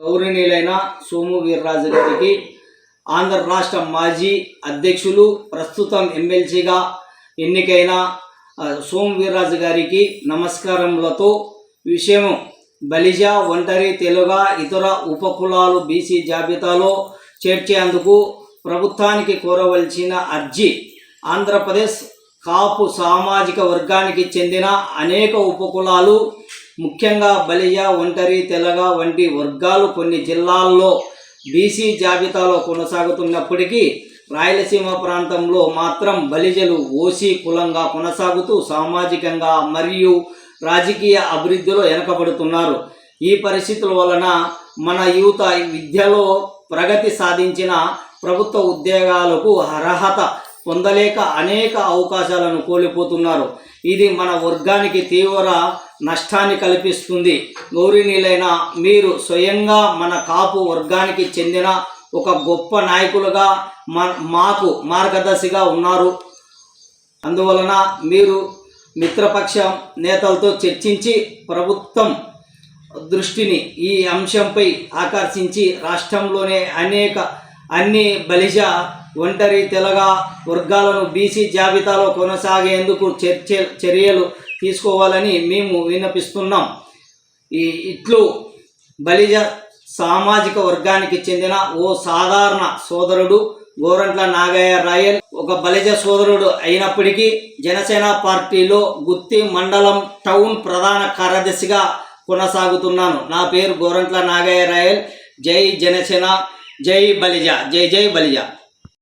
గౌరవనీయులైన సోము వీర్రాజు గారికి ఆంధ్ర రాష్ట్ర మాజీ అధ్యక్షులు ప్రస్తుతం ఎమ్మెల్సీగా ఎన్నికైన సోము వీర్రాజు గారికి నమస్కారములతో విషయం. బలిజ ఒంటరి తెలుగ ఇతర ఉపకులాలు బీసీ జాబితాలో చేర్చేందుకు ప్రభుత్వానికి కోరవలసిన అర్జీ ఆంధ్రప్రదేశ్ కాపు సామాజిక వర్గానికి చెందిన అనేక ఉపకులాలు ముఖ్యంగా బలిజ ఒంటరి తెలగ వంటి వర్గాలు కొన్ని జిల్లాల్లో బీసీ జాబితాలో కొనసాగుతున్నప్పటికీ రాయలసీమ ప్రాంతంలో మాత్రం బలిజలు ఓసీ కులంగా కొనసాగుతూ సామాజికంగా మరియు రాజకీయ అభివృద్ధిలో వెనకబడుతున్నారు. ఈ పరిస్థితుల వలన మన యువత విద్యలో ప్రగతి సాధించిన ప్రభుత్వ ఉద్యోగాలకు అర్హత పొందలేక అనేక అవకాశాలను కోల్పోతున్నారు. ఇది మన వర్గానికి తీవ్ర నష్టాన్ని కల్పిస్తుంది. గౌరవనీయులైన మీరు స్వయంగా మన కాపు వర్గానికి చెందిన ఒక గొప్ప నాయకులుగా మాకు మార్గదర్శిగా ఉన్నారు. అందువలన మీరు మిత్రపక్షం నేతలతో చర్చించి ప్రభుత్వం దృష్టిని ఈ అంశంపై ఆకర్షించి రాష్ట్రంలోనే అనేక అన్ని బలిజ ఒంటరి తెలగ వర్గాలను బీసీ జాబితాలో కొనసాగేందుకు చర్చ చర్యలు తీసుకోవాలని మేము విన్నపిస్తున్నాం. ఈ ఇట్లు బలిజ సామాజిక వర్గానికి చెందిన ఓ సాధారణ సోదరుడు గోరంట్ల నాగయ్య రాయల్. ఒక బలిజ సోదరుడు అయినప్పటికీ జనసేన పార్టీలో గుత్తి మండలం టౌన్ ప్రధాన కార్యదర్శిగా కొనసాగుతున్నాను. నా పేరు గోరంట్ల నాగయ్య రాయల్. జై జనసేన. జై బలిజ జై జై బలిజ